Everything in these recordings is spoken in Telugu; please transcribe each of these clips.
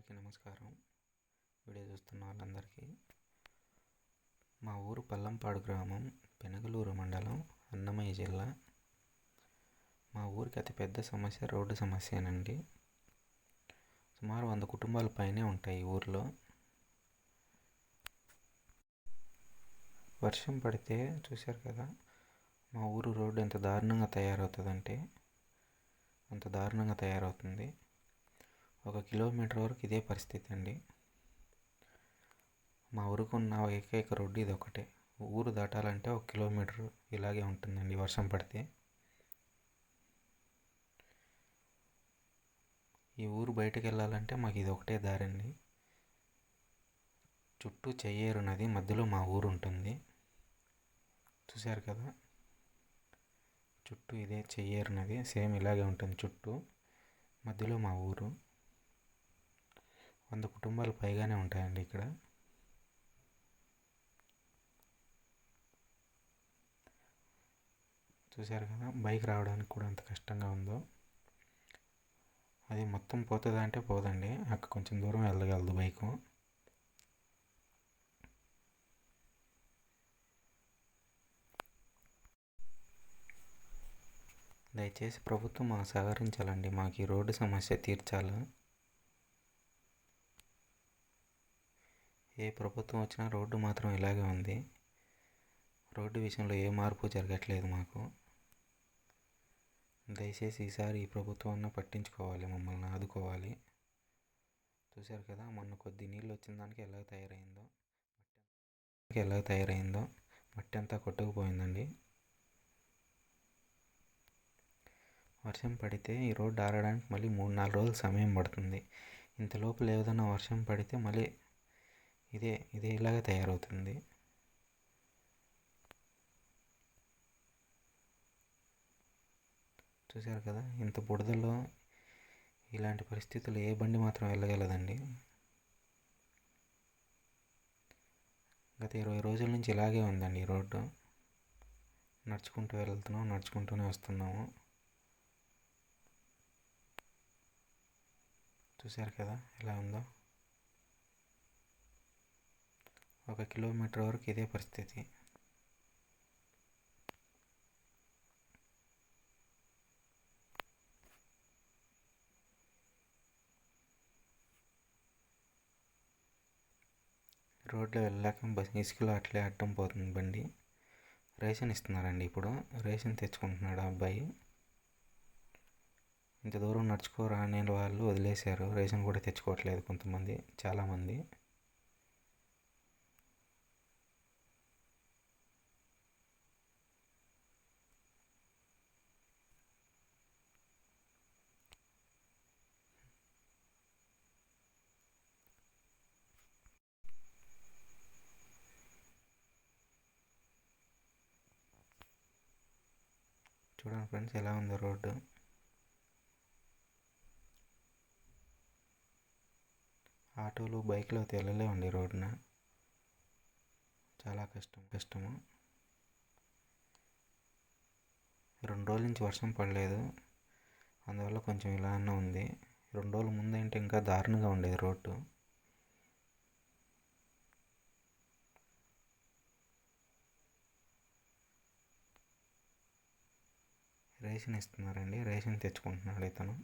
అందరికీ నమస్కారం. వీడియో చూస్తున్న వాళ్ళందరికీ మా ఊరు పల్లంపాడు గ్రామం పెనగలూరు మండలం అన్నమయ్య జిల్లా. మా ఊరికి అతిపెద్ద సమస్య రోడ్డు సమస్యనండి. సుమారు వంద కుటుంబాల పైనే ఉంటాయి ఈ ఊరిలో. వర్షం పడితే చూశారు కదా మా ఊరు రోడ్డు ఎంత దారుణంగా తయారవుతుందంటే అంత దారుణంగా తయారవుతుంది. ఒక కిలోమీటర్ వరకు ఇదే పరిస్థితి అండి మా ఊరికి ఉన్న ఏకైక రోడ్డు ఇది ఒకటే ఊరు దాటాలంటే ఒక కిలోమీటర్ ఇలాగే ఉంటుందండి వర్షం పడితే. ఈ ఊరు బయటకు వెళ్ళాలంటే మాకు ఇది ఒకటే దారి అండి చుట్టూ చెయ్యేరు నది మధ్యలో మా ఊరు ఉంటుంది. చూశారు కదా? చుట్టూ ఇదే చెయ్యేరు నది సేమ్ ఇలాగే ఉంటుంది చుట్టూ. మధ్యలో మా ఊరు. వంద కుటుంబాలు పైగానే ఉంటాయండి ఇక్కడ. చూశారు కదా బైక్ రావడానికి కూడా ఎంత కష్టంగా ఉందో. అది మొత్తం పోతుందా అంటే పోదండి. అక్కడ కొంచెం దూరం వెళ్ళగలదు బైకు. దయచేసి ప్రభుత్వం మాకు సహకరించాలండి. మాకు ఈ రోడ్డు సమస్య తీర్చాలి? ఏ ప్రభుత్వం వచ్చినా రోడ్డు మాత్రం ఇలాగే ఉంది. రోడ్డు విషయంలో ఏ మార్పు జరగట్లేదు మాకు. దయచేసి ఈసారి ఈ ప్రభుత్వం పట్టించుకోవాలి మమ్మల్ని ఆదుకోవాలి. చూశారు కదా మొన్న కొద్ది నీళ్ళు వచ్చిన దానికి ఎలా తయారైందో. ఎలా తయారైందో. మట్టి అంతా కొట్టుకుపోయిందండి. వర్షం పడితే ఈ రోడ్డు ఆరడానికి మళ్ళీ మూడు నాలుగు రోజులు సమయం పడుతుంది. ఇంతలోపు ఏదైనా వర్షం పడితే మళ్ళీ ఇదే ఇదే ఇలాగ తయారవుతుంది. చూశారు కదా ఇంత బుడదలో ఇలాంటి పరిస్థితులు ఏ బండి మాత్రం వెళ్ళగలదండి. గత ఇరవై రోజుల నుంచి ఇలాగే ఉందండి ఈ రోడ్డు. నడుచుకుంటూ వెళ్తున్నాం నడుచుకుంటూనే వస్తున్నాము. చూశారు కదా ఎలా ఉందో. ఒక కిలోమీటర్ వరకు ఇదే పరిస్థితి. రోడ్లో వెళ్ళాక బస్ ఇసుకలో అట్లే అడ్డం పోతుంది బండి. రేషన్ ఇస్తున్నారండి ఇప్పుడు. రేషన్ తెచ్చుకుంటున్నాడు ఆ అబ్బాయి. ఇంత దూరం నడుచుకోరాని వాళ్ళు వదిలేశారు. రేషన్ కూడా తెచ్చుకోవట్లేదు కొంతమంది చాలామంది. చూడండి ఫ్రెండ్స్ ఎలా ఉందో రోడ్డు? ఆటోలు బైక్లు అయితే వెళ్ళలేవండి రోడ్డున. చాలా కష్టం కష్టము. రెండు రోజుల నుంచి వర్షం పడలేదు. అందువల్ల కొంచెం ఇలానే ఉంది. రెండు రోజుల ముందు అంటే ఇంకా దారుణంగా ఉండేది రోడ్డు. రేషన్ ఇస్తున్నారండి. రేషన్ తెచ్చుకుంటున్నాడు ఇతను.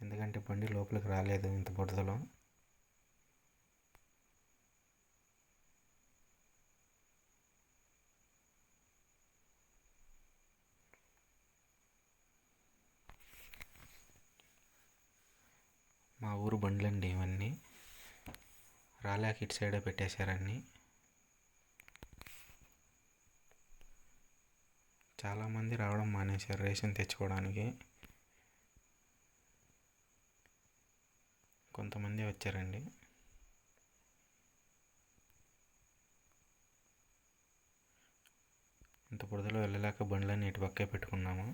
ఎందుకంటే బండి లోపలికి రాలేదు ఇంత బురదలో. మా ఊరు బండ్లండి ఇవన్నీ. రాలేక ఇటు సైడే పెట్టేశారన్నీ. చాలామంది రావడం మానేశారు రేషన్ తెచ్చుకోవడానికి. కొంతమంది వచ్చారండి. ఇంత బురదలో వెళ్ళలేక బండ్లన్నీ ఇటు పక్కే పెట్టుకున్నాము.